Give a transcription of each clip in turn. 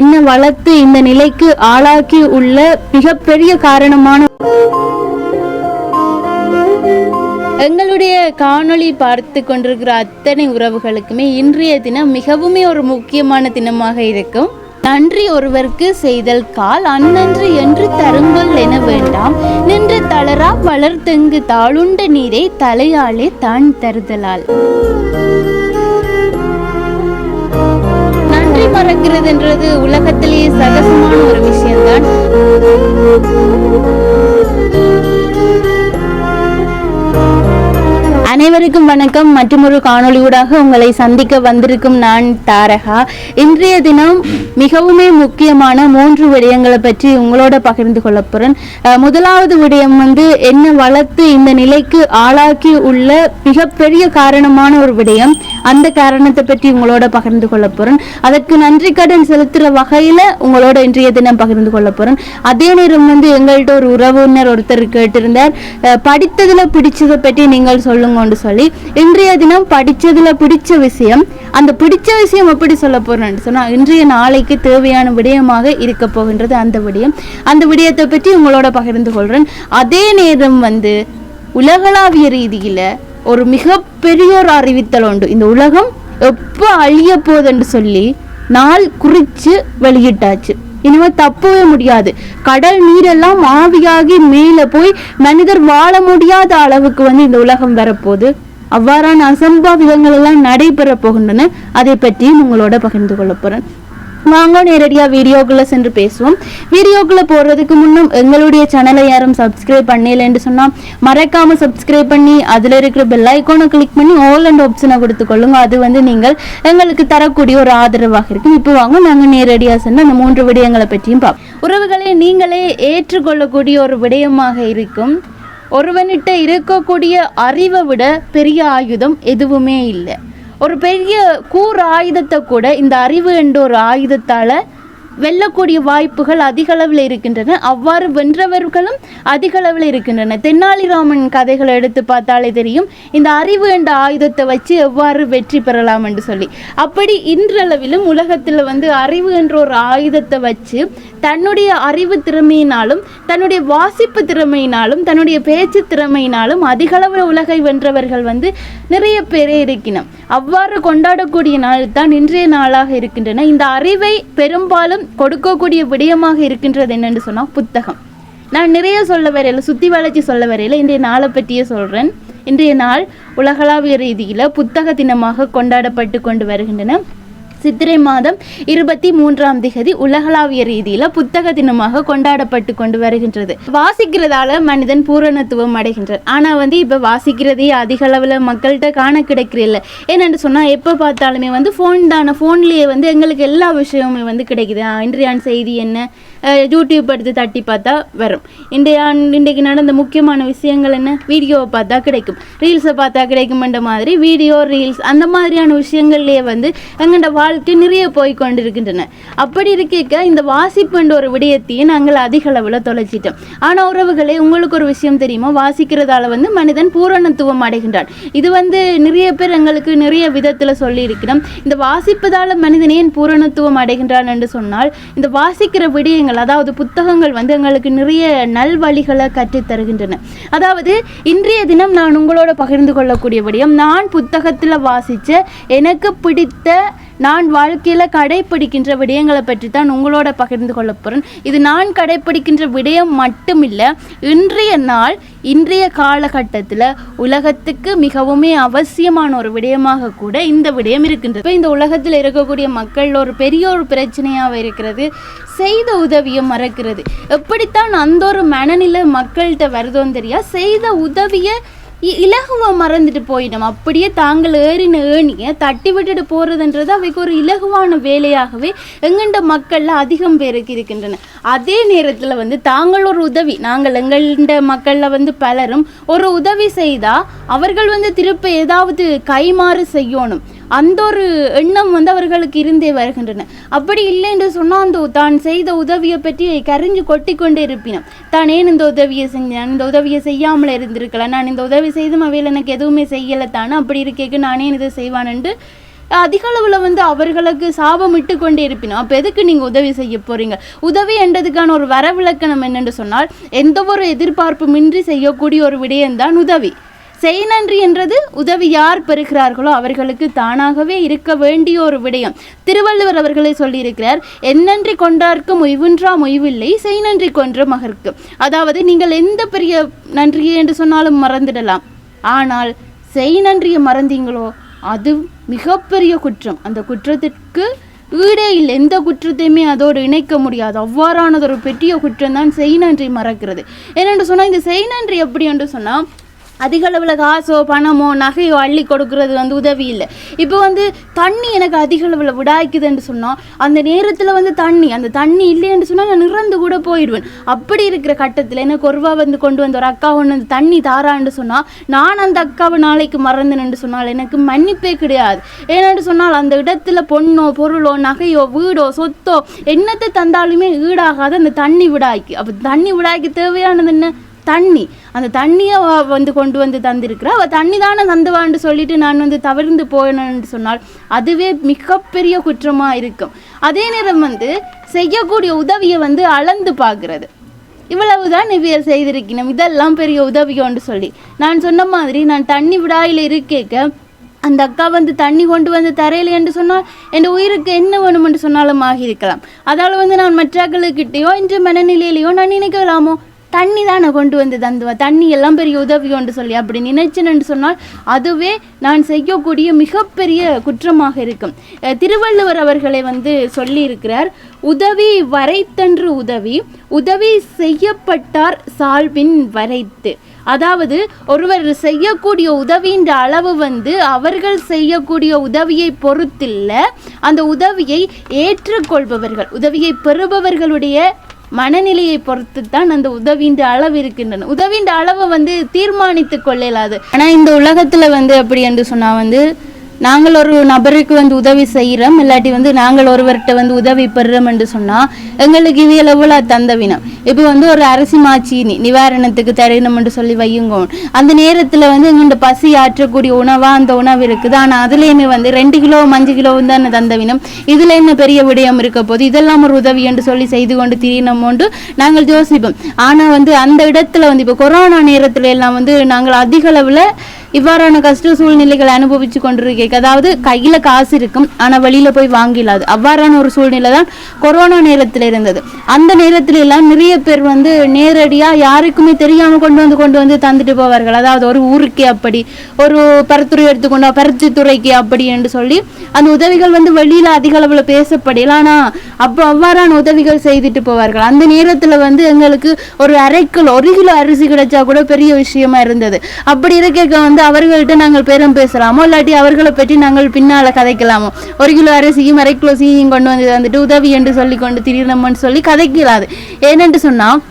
என்ன வளர்த்து இந்த நிலைக்கு ஆளாக்கி உள்ள மிகப்பெரிய காரணமான எங்களுடைய காணொளி பார்த்து கொண்டிருக்கிற அத்தனை உறவுகளுக்குமே இன்றைய தினம் மிகவுமே ஒரு முக்கியமான தினமாக இருக்கும். நன்றி ஒருவருக்கு செய்தல் கால் அந்நன்று என்று தருங்கள் என வேண்டாம். நின்று தளரா வளர்த்தெங்கு தாளுண்ட நீரை தலையாலே தான் தருதலால். மறக்கிறதுன்றது உலகத்திலேயே சகசமான ஒரு விஷயம்தான். அனைவருக்கும் வணக்கம். மற்றொரு காணொளியூடாக உங்களை சந்திக்க வந்திருக்கும் நான் தாரகா. இன்றைய தினம் மிகவுமே முக்கியமான மூன்று விடயங்களை பற்றி உங்களோட பகிர்ந்து கொள்ள போகிறேன் முதலாவது விடயம் வந்து என்ன வளர்த்து இந்த நிலைக்கு ஆளாக்கி உள்ள மிகப்பெரிய காரணமான ஒரு விடயம். அந்த காரணத்தை பற்றி உங்களோட பகிர்ந்து கொள்ள போகிறேன் அதற்கு நன்றி கடன் செலுத்துகிற வகையில் உங்களோட இன்றைய தினம் பகிர்ந்து கொள்ள போகிறேன் அதே நேரம் வந்து எங்கள்கிட்ட ஒரு உறவினர் ஒருத்தர் கேட்டிருந்தார். படித்ததில் படித்ததுல பிடிச்சதை பற்றி நீங்கள் சொல்லுங்கன்னு சொல்லி இன்றைய தினம் படிச்சதுல பிடிச்ச விஷயம். அந்த பிடிச்ச விஷயம் எப்படி சொல்ல போறேன்னு சொன்னா இன்றைய நாளைக்கு தேவையான விடயமாக இருக்க போகின்றது அந்த விடயம். அந்த விடயத்தை பற்றி உங்களோட பகிர்ந்து கொள்றேன் அதே நேரம் வந்து உலகளாவிய ரீதியில ஒரு மிகப்பெரிய ஒரு அறிவித்தல் உண்டு. இந்த உலகம் எப்போ அழிய போகுதுன்னு சொல்லி நாள் குறிச்சு வெளியிட்டாச்சு. இனிமே தப்பவே முடியாது. கடல் நீரெல்லாம் ஆவியாகி மேலே போய் மனிதர் வாழ முடியாத அளவுக்கு வந்து இந்த உலகம் வரப்போகுது. அவ்வாறான அசம்பாவிதங்கள் எல்லாம் நடைபெற போகின்றன. அதை பற்றியும் உங்களோட பகிர்ந்து கொள்ள போறேன். வாங்க நேரடியாக வீடியோக்குள்ளே சென்று பேசுவோம். வீடியோக்குள்ளே போகிறதுக்கு முன்னும் எங்களுடைய சேனலை யாரும் சப்ஸ்கிரைப் பண்ணலைன்னு சொன்னால் மறக்காமல் சப்ஸ்கிரைப் பண்ணி அதில் இருக்கிற பெல் ஐக்கோனை கிளிக் பண்ணி ஆல் அண்ட் ஆப்ஷனை கொடுத்துக்கொள்ளுங்க அது வந்து நீங்கள் எங்களுக்கு தரக்கூடிய ஒரு ஆதரவாக இருக்கும். இப்போ வாங்க நாங்கள் நேரடியாக சென்று அந்த மூன்று விடயங்களை பற்றியும் பார்ப்போம். உறவுகளை நீங்களே ஏற்றுக்கொள்ளக்கூடிய ஒரு விடயமாக இருக்கும். ஒருவனிட்ட இருக்கக்கூடிய அறிவை விட பெரிய ஆயுதம் எதுவுமே இல்லை. ஒரு பெரிய கூர் ஆயுதத்தை கூட இந்த அறிவு என்ற ஒரு ஆயுதத்தால் வெல்லக்கூடிய வாய்ப்புகள் அதிக அளவில் இருக்கின்றன. அவ்வாறு வென்றவர்களும் அதிக அளவில் இருக்கின்றன. தென்னாலிராமன் கதைகளை எடுத்து பார்த்தாலே தெரியும். இந்த அறிவு என்ற ஆயுதத்தை வச்சு எவ்வாறு வெற்றி பெறலாம் என்று சொல்லி. அப்படி இன்றளவிலும் உலகத்தில் வந்து அறிவு என்ற ஒரு ஆயுதத்தை வச்சு தன்னுடைய அறிவு திறமையினாலும் தன்னுடைய வாசிப்பு திறமையினாலும் தன்னுடைய பேச்சு திறமையினாலும் அதிக அளவில் உலகை வென்றவர்கள் வந்து நிறைய பேரே இருக்கினோம் அவ்வாறு கொண்டாடக்கூடிய நாள் தான் இன்றைய நாளாக இருக்கின்றன. இந்த அறிவை பெரும்பாலும் கொடுக்கக்கூடிய விடயமாக இருக்கின்றது என்னென்று சொன்னால் புத்தகம். நான் நிறைய சொல்ல வரையில சுத்தி வளைச்சி சொல்ல வரையில இன்றைய நாளை பற்றியே சொல்றேன். இன்றைய நாள் உலகளாவிய ரீதியில் புத்தக தினமாக கொண்டாடப்பட்டு கொண்டு வருகின்றன. சித்திரை மாதம் இருபத்தி மூன்றாம் திகதி உலகளாவிய ரீதியில புத்தக தினமாக கொண்டாடப்பட்டு கொண்டு வருகின்றது. வாசிக்கிறதால மனிதன் பூரணத்துவம் அடைகின்றார் ஆனா வந்து இப்ப வாசிக்கிறதே அதிக அளவுல மக்கள்கிட்ட காண கிடைக்கிறதில்ல. ஏன்னு சொன்னா எப்ப பார்த்தாலுமே வந்து ஃபோன் தானே. ஃபோன்லேயே வந்து எங்களுக்கு எல்லா விஷயமுமே வந்து கிடைக்குது. இன்றையான் செய்தி என்ன? யூடியூப் எடுத்து தட்டி பார்த்தா வரும். இன்றைய இன்றைக்கு நடந்த முக்கியமான விஷயங்கள் என்ன? வீடியோவை பார்த்தா கிடைக்கும். ரீல்ஸை பார்த்தா கிடைக்குமென்ற மாதிரி வீடியோ ரீல்ஸ் அந்த மாதிரியான விஷயங்கள்லேயே வந்து எங்கள்ட வாழ்க்கை நிறைய போய் கொண்டிருக்கின்றன. அப்படி இருக்க இந்த வாசிப்புன்ற ஒரு விடயத்தையும் நாங்கள் அதிக அளவில் தொலைச்சிட்டோம். ஆனால் உறவுகளே உங்களுக்கு ஒரு விஷயம் தெரியுமா? வாசிக்கிறதால வந்து மனிதன் பூரணத்துவம் அடைகின்றான். இது வந்து நிறைய பேர் எங்களுக்கு நிறைய விதத்தில் சொல்லியிருக்கிறோம். இந்த வாசிப்பதால் மனிதன் ஏன் பூரணத்துவம் அடைகின்றான் என்று சொன்னால் இந்த வாசிக்கிற விடயங்கள் அதாவது புத்தகங்கள் வந்து எங்களுக்கு நிறைய நல்வழிகளை கற்றுத் தருகின்றன அதாவது இன்றைய தினம் நான் உங்களோட பகிர்ந்து கொள்ளக்கூடிய விடயம் நான் புத்தகத்தில் வாசித்த எனக்கு பிடித்த நான் வாழ்க்கையில் கடைப்பிடிக்கின்ற விடயங்களை பற்றி தான் உங்களோட பகிர்ந்து கொள்ள போகிறேன் இது நான் கடைப்பிடிக்கின்ற விடயம் மட்டுமில்லை இன்றைய நாள் இன்றைய காலகட்டத்தில் உலகத்துக்கு மிகவுமே அவசியமான ஒரு விடயமாக கூட இந்த விடயம் இருக்கின்றது. இப்போ இந்த உலகத்தில் இருக்கக்கூடிய மக்கள் ஒரு பெரிய ஒரு பிரச்சனையாக இருக்கிறது செய்த உதவியை மறக்கிறது. எப்படித்தான் அந்த ஒரு மனநிலை மக்கள்கிட்ட வருதோன்னு தெரியா? செய்த உதவியை இ- மறந்துட்டு போயிடும். அப்படியே தாங்கள் ஏறின ஏணியை தட்டி விட்டுட்டு போகிறதுன்றது அவைக்கு ஒரு இலகுவான வேலையாகவே எங்கண்ட மக்களில் அதிகம் பேருக்கு இருக்கின்றன. அதே நேரத்தில் வந்து தாங்கள் ஒரு உதவி நாங்கள் எங்கள்ட மக்களில் வந்து பலரும் ஒரு உதவி செய்தால் அவர்கள் வந்து திருப்ப ஏதாவது கைமாறு செய்யணும். அந்த ஒரு எண்ணம் வந்து அவர்களுக்கு இருந்தே வருகின்றன. அப்படி இல்லை என்று சொன்னால் அந்த தான் செய்த உதவியை பற்றி கரிஞ்சு கொட்டி கொண்டே இருப்பினோம் தான் ஏன் இந்த உதவியை செஞ்சேன் இந்த உதவியை செய்யாமல் இருந்திருக்கலாம். நான் இந்த உதவி செய்தும் அவையில் எனக்கு எதுவுமே செய்யலை தானே. அப்படி இருக்கேக்கு நானே இதை செய்வானென்று அதிக அளவில் வந்து அவர்களுக்கு சாபம் இட்டு கொண்டே இருப்பினோம் அப்போ எதுக்கு நீங்கள் உதவி செய்ய போகிறீங்க உதவி என்றதுக்கான ஒரு வரவிலக்கணம் என்னென்று சொன்னால் எந்த ஒரு எதிர்பார்ப்புமின்றி செய்யக்கூடிய ஒரு விடயம்தான் உதவி. செய் நன்றி என்றது உதவி யார் பெறுகிறார்களோ அவர்களுக்கு தானாகவே இருக்க வேண்டிய ஒரு விடயம். திருவள்ளுவர் அவர்களே சொல்லியிருக்கிறார் என்னன்றி கொண்டார்க்கும் ஒய்வுன்றா மொய்வில்லை செய் நன்றி கொன்ற மகற்கு. அதாவது நீங்கள் எந்த பெரிய நன்றி என்று சொன்னாலும் மறந்துடலாம். ஆனால் செய் நன்றியை மறந்தீங்களோ அது மிகப்பெரிய குற்றம். அந்த குற்றத்திற்கு ஈடே இல்லை. எந்த குற்றத்தையுமே அதோடு இணைக்க முடியாது. அவ்வாறானது ஒரு பெரிய குற்றம் தான் செய் நன்றி மறக்கிறது. ஏனென்று சொன்னால் இந்த செய் நன்றி எப்படி என்று சொன்னால் அதிக அளவில் காசோ பணமோ நகையோ அள்ளி கொடுக்கறது வந்து உதவி இல்லை. இப்போ வந்து தண்ணி எனக்கு அதிக அளவில் விடாய்க்குதுன்னு சொன்னால் அந்த நேரத்தில் வந்து தண்ணி அந்த தண்ணி இல்லைன்னு சொன்னால் நான் நிறந்து கூட போயிடுவேன். அப்படி இருக்கிற கட்டத்தில் எனக்கு ஒருவா வந்து கொண்டு வந்த ஒரு அக்கா ஒன்று வந்து தண்ணி தாரான்னு சொன்னால் நான் அந்த அக்காவை நாளைக்கு மறந்தேன்னு சொன்னால் எனக்கு மன்னிப்பே கிடையாது. ஏன்னு சொன்னால் அந்த இடத்துல பொண்ணோ பொருளோ நகையோ வீடோ சொத்தோ என்னத்தை தந்தாலுமே ஈடாகாது அந்த தண்ணி விடாய்க்கு. அப்போ தண்ணி விடாய்க்கு தேவையானது என்ன? தண்ணி. அந்த தண்ணியை வந்து கொண்டு வந்து தந்திருக்கிறா அவள் தண்ணி தானே தந்துவான்னு சொல்லிட்டு நான் வந்து தவிர்ந்து போயினேன்னு சொன்னால் அதுவே மிகப்பெரிய குற்றமாக இருக்கும். அதே நேரம் வந்து செய்யக்கூடிய உதவியை வந்து அளந்து பார்க்கறது. இவ்வளவுதான் இவ்வியல் செய்திருக்கணும். இதெல்லாம் பெரிய உதவியோன்னு சொல்லி. நான் சொன்ன மாதிரி நான் தண்ணி விடாயில் இருக்கேக்க அந்த அக்கா வந்து தண்ணி கொண்டு வந்து தரையில் என்று சொன்னால் என் உயிருக்கு என்ன வேணும் என்று சொன்னாலும் ஆகியிருக்கலாம். அதால் வந்து நான் மற்றக்களுக்கிட்டேயோ இன்று மனநிலையிலையோ நான் நினைக்கலாமோ? தண்ணி தானே கொண்டு வந்து தந்துவேன் தண்ணி எல்லாம் பெரிய உதவியோன்னு சொல்லி அப்படி நினைச்சேன்னு சொன்னால் அதுவே நான் செய்யக்கூடிய மிகப்பெரிய குற்றமாக இருக்கும். திருவள்ளுவர் அவர்களை வந்து சொல்லியிருக்கிறார் உதவி வரைத்தன்று உதவி உதவி செய்யப்பட்டார் சால்பின் வரைத்து. அதாவது ஒருவர் செய்யக்கூடிய உதவின்ற அளவு வந்து அவர்கள் செய்யக்கூடிய உதவியை பொறுத்தில்ல அந்த உதவியை ஏற்றுக்கொள்பவர்கள் உதவியை பெறுபவர்களுடைய மனநிலையை பொறுத்து தான் அந்த உதவின்ற அளவு இருக்கின்றன. உதவின்ற அளவை வந்து தீர்மானித்து கொள்ளலாது. ஆனால் இந்த உலகத்தில் வந்து அப்படி என்று சொன்னால் வந்து நாங்கள் ஒரு நபருக்கு வந்து உதவி செய்கிறோம் இல்லாட்டி வந்து நாங்கள் ஒருவர்கிட்ட வந்து உதவி பெறுறோம் என்று சொன்னால் எங்களுக்கு இது எவ்வளோ தந்தவினம் இப்போ வந்து ஒரு அரிசி மாச்சி நிவாரணத்துக்கு தரணும் என்று சொல்லி வையுங்க. அந்த நேரத்தில் வந்து எங்கள்கிட்ட பசி ஆற்றக்கூடிய உணவாக அந்த உணவு இருக்குது. ஆனால் அதுலேயுமே வந்து ரெண்டு கிலோ அஞ்சு கிலோ தான் தந்தவினம் இதில் என்ன பெரிய விடயம் இருக்க போது இதெல்லாம் ஒரு உதவி என்று சொல்லி செய்து கொண்டு திரியணுமோண்டு நாங்கள் யோசிப்போம். ஆனால் வந்து அந்த இடத்துல வந்து இப்போ கொரோனா நேரத்தில் எல்லாம் வந்து நாங்கள் அதிக அளவில் இவ்வாறான கஷ்ட சூழ்நிலைகளை அனுபவிச்சு கொண்டிருக்கேன். அதாவது கையில காசு இருக்கும் ஆனா வெளியில போய் வாங்கிலாது. அவ்வாறான ஒரு சூழ்நிலை தான் கொரோனா நேரத்தில் இருந்தது. அந்த நேரத்துல எல்லாம் நிறைய பேர் வந்து நேரடியா யாருக்குமே தெரியாம கொண்டு வந்து கொண்டு வந்து தந்துட்டு போவார்கள். அதாவது ஒரு ஊருக்கே அப்படி ஒரு பரத்துறை எடுத்துக்கொண்டா பரத்து துறைக்கு அப்படி என்று சொல்லி அந்த உதவிகள் வந்து வெளியில அதிக அளவுல பேசப்படல. ஆனா அப்போ அவ்வாறான உதவிகள் செய்துட்டு போவார்கள். அந்த நேரத்துல வந்து எங்களுக்கு ஒரு அரை கிலோ ஒரு கிலோ அரிசி கிடைச்சா கூட பெரிய விஷயமா இருந்தது. அப்படி இருக்க வந்து அவர்கள்ட்ட நாங்கள் பேரம் பேசலாமோ இல்லாட்டி அவர்களை பற்றி நாங்கள் பின்னால் கதைக்கலாமோ? ஒரு கிலோ அரிசியும் அரை கிலோ சீயும் கொண்டு வந்து வந்துட்டு உதவி என்று சொல்லி கொண்டு திரியணும்னு சொல்லி கதைக்கலாது. ஏனென்று சொன்னால்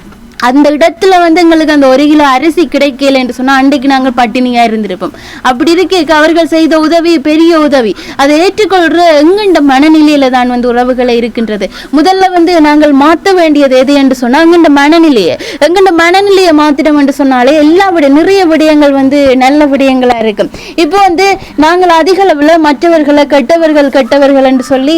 அந்த இடத்துல வந்து எங்களுக்கு அந்த ஒரு கிலோ அரிசி கிடைக்கல என்று சொன்னால் அன்றைக்கு நாங்கள் பட்டினியாக இருந்திருப்போம். அப்படி இருக்க அவர்கள் செய்த உதவி பெரிய உதவி. அதை ஏற்றுக்கொள்ற எங்கண்ட மனநிலையில தான் வந்து உறவுகளை இருக்கின்றது. முதல்ல வந்து நாங்கள் மாற்ற வேண்டியது எது என்று சொன்னால் எங்கண்ட மனநிலையை. எங்கண்ட மனநிலையை மாத்திடம் என்று சொன்னாலே எல்லா விட நிறைய விடயங்கள் வந்து நல்ல விடயங்களாக இருக்கும். இப்போ வந்து நாங்கள் அதிக அளவில் மற்றவர்களை கெட்டவர்கள் கெட்டவர்கள் என்று சொல்லி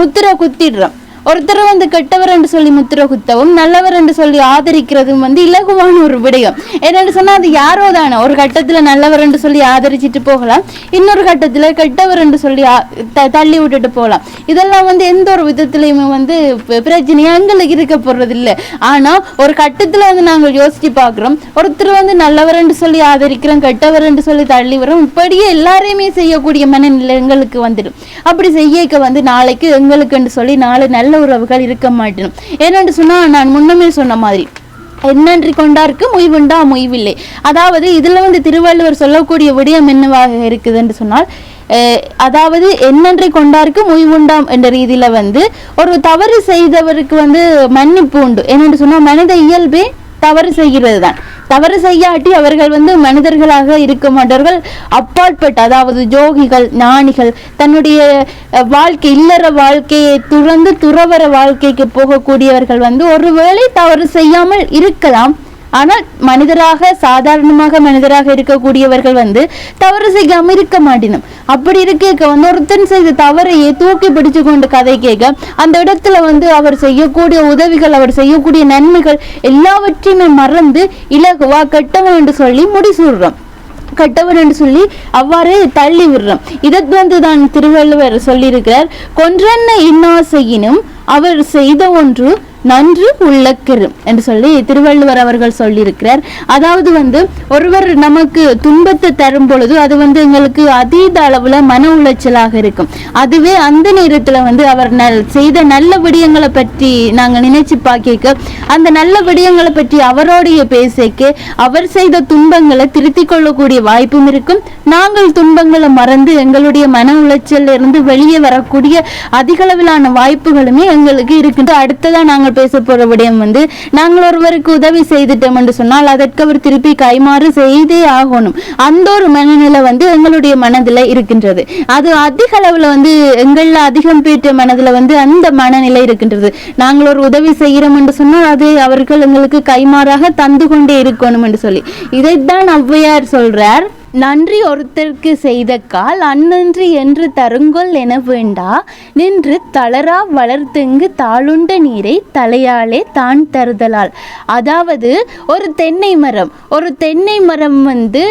முத்திரை குத்திடுறோம். ஒருத்தர் வந்து கெட்டவர் என்று சொல்லி முத்திர குத்தவும் நல்லவர் என்று சொல்லி ஆதரிக்கிறதும் வந்து இலகுவான ஒரு விடயம். என்னென்னு சொன்னால் அது யாரோ தானே. ஒரு கட்டத்தில் நல்லவர் என்று சொல்லி ஆதரிச்சிட்டு போகலாம். இன்னொரு கட்டத்தில் கெட்டவர் என்று சொல்லி த- தள்ளி விட்டுட்டு போகலாம். இதெல்லாம் வந்து எந்த ஒரு விதத்துலையுமே வந்து பிரச்சனையாக எங்களுக்கு இருக்க போடுறதில்லை ஆனால் ஒரு கட்டத்தில் வந்து நாங்கள் யோசிச்சு பார்க்குறோம். ஒருத்தர் வந்து நல்லவர் என்று சொல்லி ஆதரிக்கிறோம் கெட்டவர் என்று சொல்லி தள்ளி வரோம் இப்படியே எல்லாரையுமே செய்யக்கூடிய மனநிலை எங்களுக்கு வந்துடும். அப்படி செய்யக்க வந்து நாளைக்கு எங்களுக்குன்னு சொல்லி நாலு நல்ல உறவுகள் இருக்க மாட்டேனும். ஏன்னு சொன்னா நான் முன்னமே சொன்ன மாதிரி என்னன்றி கொண்டாருக்கு முய்வுண்டா முய்வில்லை. அதாவது இதுல வந்து திருவள்ளுவர் சொல்லக்கூடிய விடயம் என்னவாக இருக்குதுன்னு சொன்னால் அதாவது என்னன்றி கொண்டாருக்கு முய்வுண்டாம் என்ற ரீதியில வந்து ஒரு தவறு செய்தவருக்கு வந்து மன்னிப்பு உண்டு. என்னென்று சொன்னா மனித இயல்பே தவறு செய்கிறது தான் தவறு செய்யாட்டி அவர்கள் வந்து மனிதர்களாக இருக்க மாட்டார்கள். அப்பாற்பட்ட அதாவது ஜோகிகள் ஞானிகள் தன்னுடைய வாழ்க்கை இல்லற வாழ்க்கையை துறந்து துறவர வாழ்க்கைக்கு போகக்கூடியவர்கள் வந்து ஒருவேளை தவறு செய்யாமல் இருக்கலாம். ஆனால் மனிதராக சாதாரணமாக மனிதராக இருக்கக்கூடியவர்கள் வந்து தவறு செய்யாம இருக்க மாட்டினோம். அப்படி இருக்க வந்து ஒருத்தன் செய்த தவறையே தூக்கி பிடிச்சு கொண்டு கதை கேட்க அந்த இடத்துல வந்து அவர் செய்யக்கூடிய உதவிகள் அவர் செய்யக்கூடிய நன்மைகள் எல்லாவற்றையுமே மறந்து இலகுவா கெட்டவன் என்று சொல்லி முடிசூடுறோம். கட்டவன் என்று சொல்லி அவ்வாறே தள்ளி விடுறோம். இதை வந்து தான் திருவள்ளுவர் சொல்லியிருக்கிறார் கொன்றென்ன இன்னா செய்யினும் அவர் செய்த ஒன்று நன்று உள்ளக்கெரும் என்று சொல்லி திருவள்ளுவர் அவர்கள் சொல்லியிருக்கிறார். அதாவது வந்து ஒருவர் நமக்கு துன்பத்தை தரும் பொழுது அது வந்து எங்களுக்கு அதீத அளவுல மன உளைச்சலாக இருக்கும். அதுவே அந்த நேரத்துல வந்து அவர் நல் செய்த நல்ல விடயங்களை பற்றி நாங்க நினைச்சு பார்க்க அந்த நல்ல விடயங்களை பற்றி அவரோடைய பேசிக்க அவர் செய்த துன்பங்களை திருத்திக் கொள்ளக்கூடிய வாய்ப்பும் இருக்கும். நாங்கள் துன்பங்களை மறந்து எங்களுடைய மன உளைச்சல் இருந்து வெளியே வரக்கூடிய அதிகளவிலான வாய்ப்புகளுமே எங்களுக்கு இருக்கின்ற. அடுத்ததான் நாங்கள் பேச போற விடயம் வந்து நாங்கள் ஒருவருக்கு உதவி செய்துட்டோம் என்று சொன்னால் அதற்கு அவர் திருப்பி கைமாறு செய்தே ஆகணும். அந்த ஒரு மனநிலை வந்து எங்களுடைய மனதில் இருக்கின்றது. அது அதிக அளவில் வந்து எங்களில் அதிகம் பேற்ற மனதில் வந்து அந்த மனநிலை இருக்கின்றது. நாங்கள் ஒரு உதவி செய்கிறோம் என்று சொன்னால் அது அவர்கள் எங்களுக்கு கைமாறாக தந்து கொண்டே இருக்கணும் என்று சொல்லி. இதைத்தான் ஔவையார் சொல்றார். நன்றி ஒருத்தருக்கு செய்த கால் அந்நன்றி என்று தருங்கொல் என வேண்டா. நின்று தளரா வளர்த்துங்கு தாளுண்ட நீரை தலையாலே தான் தருதலால். அதாவது ஒரு தென்னை மரம். ஒரு தென்னை மரம் வந்து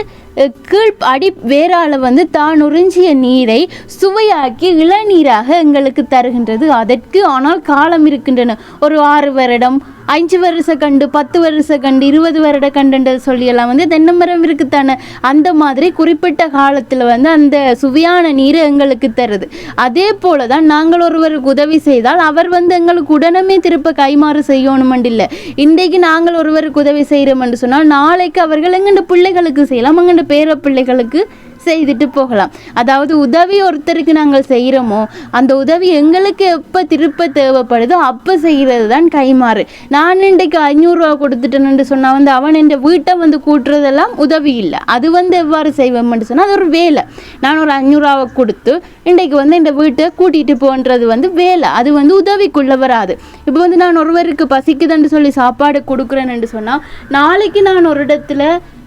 கீழ் அடி வேரால வந்து தான் உறிஞ்சிய நீரை சுவையாக்கி இளநீராக எங்களுக்கு தருகின்றது. அதற்கு ஆனால் காலம் இருக்கின்றன. ஒரு ஆறு வருடம் அஞ்சு வருஷ கண்டு பத்து வருஷ கண்டு இருபது வருட கண்டுன்றது சொல்லியெல்லாம் வந்து தென்னமரம் இருக்குத்தானே அந்த மாதிரி குறிப்பிட்ட காலத்தில் வந்து அந்த சுவையான நீர் எங்களுக்கு தருது. அதே போல தான் நாங்கள் ஒருவருக்கு உதவி செய்தால் அவர் வந்து எங்களுக்கு உடனே திருப்ப கைமாறு செய்யணுமெண்டு இல்லை. இன்றைக்கு நாங்கள் ஒருவருக்கு உதவி செய்கிறோம் சொன்னால் நாளைக்கு அவர்கள் எங்கண்ட பிள்ளைகளுக்கு செய்யலாம் எங்கண்ட பேர பிள்ளைகளுக்கு செய்துட்டு போகலாம். அதாவது உதவி ஒருத்தருக்கு நாங்கள் செய்கிறோமோ அந்த உதவி எங்களுக்கு எப்போ திருப்ப தேவைப்படுதோ அப்போ செய்கிறது தான் கைமாறு நான் இன்றைக்கு ஐநூறுரூவா கொடுத்துட்டேன்னு சொன்னால் வந்து அவன் என் வீட்டை வந்து கூட்டுறதெல்லாம் உதவி இல்லை. அது வந்து எவ்வாறு செய்வோம்னு சொன்னால் அது ஒரு வேலை. நான் ஒரு ஐநூறுரூவாவை கொடுத்து இன்றைக்கு வந்து இந்த வீட்டை கூட்டிகிட்டு போன்றது வந்து வேலை. அது வந்து உதவிக்குள்ள வராது. இப்போ வந்து நான் ஒருவருக்கு பசிக்குதுன்னு சொல்லி சாப்பாடு கொடுக்குறேன்னு சொன்னால் நாளைக்கு நான் ஒரு இடத்துல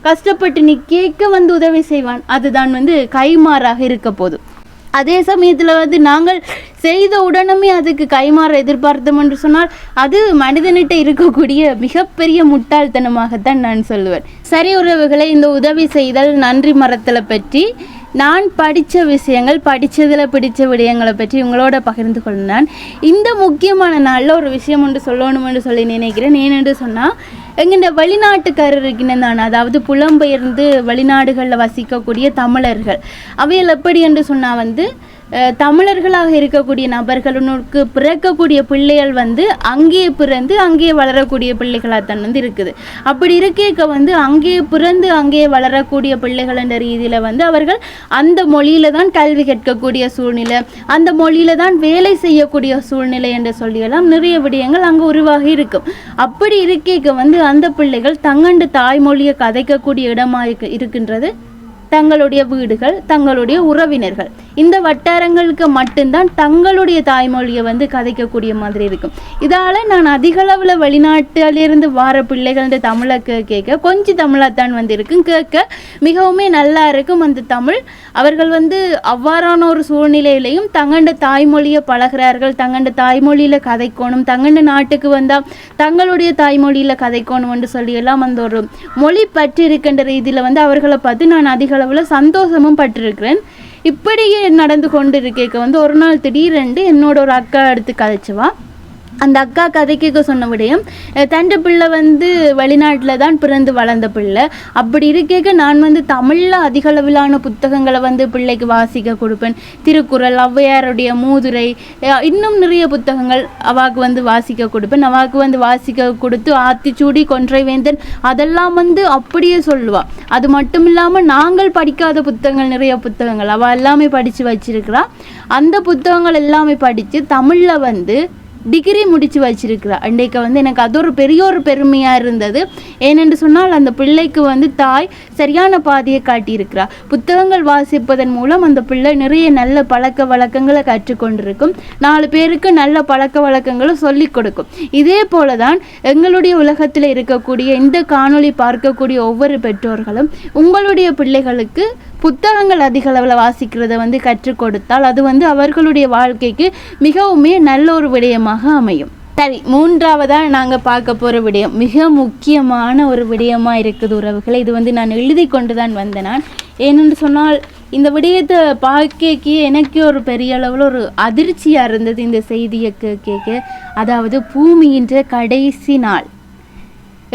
கஷ்டப்பட்டு நீ கேட்க வந்து உதவி செய்வான். அதுதான் வந்து கைமாறாக இருக்க போதும் அதே சமயத்தில் வந்து நாங்கள் செய்த உடனே அதுக்கு கைமாற எதிர்பார்த்தோம் என்று சொன்னால் அது மனிதனிட்ட இருக்கக்கூடிய மிகப்பெரிய முட்டாள்தனமாகத்தான் நான் சொல்லுவேன். சரி உறவுகளை இந்த உதவி செய்தல் நன்றி மரத்தில் பற்றி நான் படித்த விஷயங்கள் படித்ததில் பிடித்த விடயங்களை பற்றி உங்களோட பகிர்ந்து கொள்ளினான். இந்த முக்கியமான நாளில் ஒரு விஷயம் ஒன்று சொல்லணுமென்று சொல்லி நினைக்கிறேன். ஏனென்று சொன்னால் எங்கிட்ட வெளிநாட்டுக்காரர் இருக்கின்றன அதாவது புலம்பெயர்ந்து வெளிநாடுகளில் வசிக்கக்கூடிய தமிழர்கள் அவையில் எப்படி என்று சொன்னால் வந்து தமிழர்களாக இருக்கக்கூடிய நபர்களுக்கு பிறக்கக்கூடிய பிள்ளைகள் வந்து அங்கேயே பிறந்து அங்கேயே வளரக்கூடிய பிள்ளைகளாக தான் வந்து இருக்குது. அப்படி இருக்கேக்க வந்து அங்கேயே பிறந்து அங்கேயே வளரக்கூடிய பிள்ளைகள் என்ற ரீதியில் வந்து அவர்கள் அந்த மொழியில தான் கல்வி கேட்கக்கூடிய சூழ்நிலை அந்த மொழியில தான் வேலை செய்யக்கூடிய சூழ்நிலை என்று சொல்லியெல்லாம் நிறைய விடயங்கள் அங்கே உருவாகி இருக்கும். அப்படி இருக்கேக்க வந்து அந்த பிள்ளைகள் தங்கண்டு தாய்மொழியை கதைக்கக்கூடிய இடமாக இருக்கின்றது. தங்களுடைய வீடுகள் தங்களுடைய உறவினர்கள். இந்த வட்டாரங்களுக்கு மட்டும்தான் தங்களுடைய தாய்மொழியை வந்து கதைக்கக்கூடிய மாதிரி இருக்கும். இதால் நான் அதிகளவில் வெளிநாட்டிலிருந்து வார பிள்ளைகள் தமிழை கே- கேட்க கொஞ்சம் தமிழாக தான் வந்து இருக்கும் கேட்க மிகவுமே நல்லா இருக்கும் அந்த தமிழ். அவர்கள் வந்து அவ்வாறான ஒரு சூழ்நிலையிலையும் தங்கண்ட தாய்மொழியை பழகுறார்கள். தங்கண்ட தாய்மொழியில் கதைக்கணும். தங்கண்ட நாட்டுக்கு வந்தால் தங்களுடைய தாய்மொழியில் கதைக்கோணும்னு சொல்லி எல்லாம் அந்த ஒரு மொழி பற்றி இருக்கின்ற ரீதியில் வந்து அவர்களை பார்த்து நான் அதிக அளவில் சந்தோஷமும் பட்டிருக்கிறேன். இப்படியே நடந்து கொண்டு இருக்க வந்து ஒரு நாள் திடீரென்று என்னோட ஒரு அக்கா எடுத்து கதைச்சுவா அந்த அக்கா கதைக்கு சொன்ன விடயம் தண்டு பிள்ளை வந்து வெளிநாட்டில் தான் பிறந்து வளர்ந்த பிள்ளை. அப்படி இருக்கேக்க நான் வந்து தமிழில் அதிகளவிலான புத்தகங்களை வந்து பிள்ளைக்கு வாசிக்க கொடுப்பேன். திருக்குறள் ஔவையாருடைய மூதுரை இன்னும் நிறைய புத்தகங்கள் அவாக்கு வந்து வாசிக்க கொடுப்பேன். அவாக்கு வந்து வாசிக்க கொடுத்து ஆத்திச்சூடி கொன்றை வேந்தன் அதெல்லாம் வந்து அப்படியே சொல்லுவா. அது மட்டும் இல்லாமல் நாங்கள் படிக்காத புத்தகங்கள் நிறைய புத்தகங்கள். அவள் எல்லாமே படித்து வச்சிருக்கிறா. அந்த புத்தகங்கள் எல்லாமே படித்து தமிழில் வந்து டிகிரி முடித்து வச்சிருக்கிறா. அன்றைக்கு வந்து எனக்கு அது ஒரு பெரிய ஒரு பெருமையாக இருந்தது. ஏனென்று சொன்னால் அந்த பிள்ளைக்கு வந்து தாய் சரியான பாதையை காட்டியிருக்கிறா. புத்தகங்கள் வாசிப்பதன் மூலம் அந்த பிள்ளை நிறைய நல்ல பழக்க வழக்கங்களை கற்றுக்கொண்டிருக்கும். நாலு பேருக்கு நல்ல பழக்க வழக்கங்களும் சொல்லிக் கொடுக்கும். இதே போல தான் எங்களுடைய உலகத்தில் இருக்கக்கூடிய இந்த காணொளி பார்க்கக்கூடிய ஒவ்வொரு பெற்றோர்களும் உங்களுடைய பிள்ளைகளுக்கு புத்தகங்கள் அதிக அளவில் வாசிக்கிறத வந்து கற்றுக் கொடுத்தால் அது வந்து அவர்களுடைய வாழ்க்கைக்கு மிகவுமே நல்ல ஒரு விடயமாக அமையும். சரி மூன்றாவதாக நாங்கள் பார்க்க போகிற விடயம். மிக முக்கியமான ஒரு விடயமாக இருக்குது உறவுகளை. இது வந்து நான் எழுதி கொண்டு தான் வந்தேன் நான். ஏனென்று சொன்னால் இந்த விடயத்தை பார்க்க எனக்கே ஒரு பெரிய அளவில் ஒரு அதிர்ச்சியாக இருந்தது இந்த செய்தியை கேட்க. அதாவது பூமியின்ற கடைசி நாள்.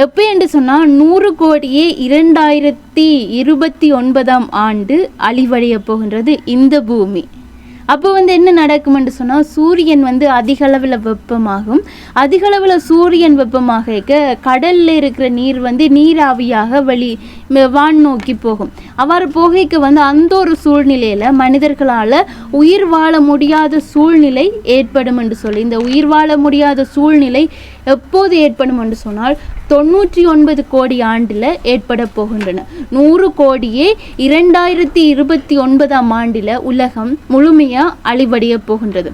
எப்போ என்று சொன்னால் நூறு கோடியே இரண்டாயிரத்தி இருபத்தி ஒன்பதாம் ஆண்டு அழிவடைய போகின்றது இந்த பூமி. அப்போ வந்து என்ன நடக்கும் என்று சொன்னால் சூரியன் வந்து அதிக அளவில் வெப்பமாகும். அதிக அளவில் சூரியன் வெப்பமாக இருக்க கடலில் இருக்கிற நீர் வந்து நீராவியாக வெளி வான் நோக்கி போகும். அவ்வாறு போகைக்கு வந்து அந்த ஒரு சூழ்நிலையில் மனிதர்களால் உயிர் வாழ முடியாத சூழ்நிலை ஏற்படும் என்று சொல்லி இந்த உயிர் வாழ முடியாத சூழ்நிலை எப்போது ஏற்படும் என்று சொன்னால் தொண்ணூற்றி ஒன்பது கோடி ஆண்டில் ஏற்பட போகின்றன. நூறு கோடியே இரண்டாயிரத்தி இருபத்தி ஒன்பதாம் ஆண்டில் உலகம் முழுமையாக அழிவடைய போகின்றது.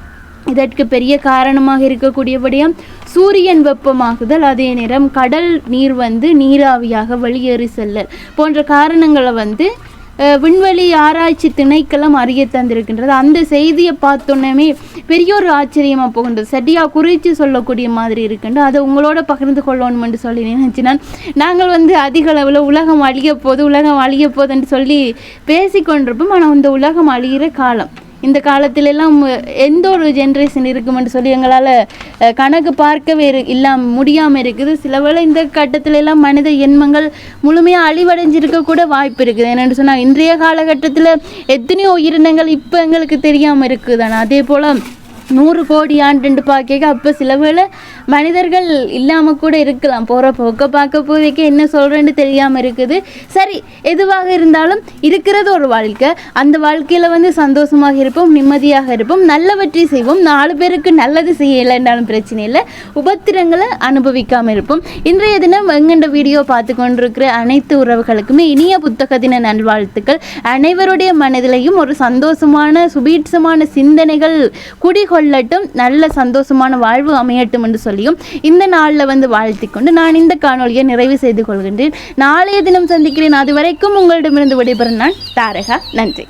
இதற்கு பெரிய காரணமாக இருக்கக்கூடியபடியாக சூரியன் வெப்பமாகுதல். அதே நேரம் கடல் நீர் வந்து நீராவியாக வெளியேறி செல்லல் போன்ற காரணங்களை வந்து விண்வெளி ஆராய்ச்சி திணைக்களம் அறிய தந்திருக்கின்றது. அந்த செய்தியை பார்த்தோன்னே பெரிய ஒரு ஆச்சரியமாக போகின்றது சரியாக குறித்து சொல்லக்கூடிய மாதிரி இருக்குன்ட்டு அதை உங்களோட பகிர்ந்து கொள்ளணும் என்று சொல்லி நினைச்சினான். நாங்கள் வந்து அதிக அளவில் உலகம் அழிய போகுது உலகம் அழிய போகுதுன்னு சொல்லி பேசிக்கொண்டிருப்போம். ஆனால் இந்த உலகம் அழிகிற காலம். இந்த காலத்திலெல்லாம் எந்த ஒரு ஜென்ரேஷன் இருக்குமென்று சொல்லி எங்களால் கணக்கு பார்க்கவே இரு இல்லாம முடியாமல் இருக்குது. சில வேளை இந்த கட்டத்திலெல்லாம் மனித எண்மங்கள் முழுமையாக அழிவடைஞ்சிருக்க கூட வாய்ப்பு இருக்குது. என்னென்னு சொன்னால் இன்றைய காலகட்டத்தில் எத்தனையோ உயிரினங்கள் இப்போ எங்களுக்கு தெரியாமல் இருக்குதானே அதே போல் நூறு கோடி ஆண்டுண்டு பார்க்க அப்போ சில வேளை மனிதர்கள் இல்லாமல் கூட இருக்கலாம். போகிற போக்க பார்க்க போதைக்கு என்ன சொல்கிறேன்னு தெரியாமல் இருக்குது. சரி எதுவாக இருந்தாலும் இருக்கிறது ஒரு வாழ்க்கை. அந்த வாழ்க்கையில் வந்து சந்தோஷமாக இருப்போம் நிம்மதியாக இருப்போம் நல்லவற்றை செய்வோம். நாலு பேருக்கு நல்லது செய்யலைன்றாலும் பிரச்சனை இல்லை. உபத்திரங்களை அனுபவிக்காமல் இருப்போம். இன்றைய தினம் எங்கண்ட வீடியோ பார்த்து கொண்டிருக்கிற அனைத்து உறவுகளுக்குமே இனிய புத்தக தின நல்வாழ்த்துக்கள். அனைவருடைய மனதிலையும் ஒரு சந்தோஷமான சுபீட்சமான சிந்தனைகள் குடிகொள்ளட்டும். நல்ல சந்தோஷமான வாழ்வு அமையட்டும் என்று சொல்லியும் இந்த நாளில் வந்து வாழ்த்திக் கொண்டு நான் இந்த காணொளியை நிறைவு செய்து கொள்கின்றேன். நாளைய தினம் சந்திக்கிறேன். அதுவரைக்கும் உங்களிடமிருந்து விடைபெறும் நான் தாரகா. நன்றி.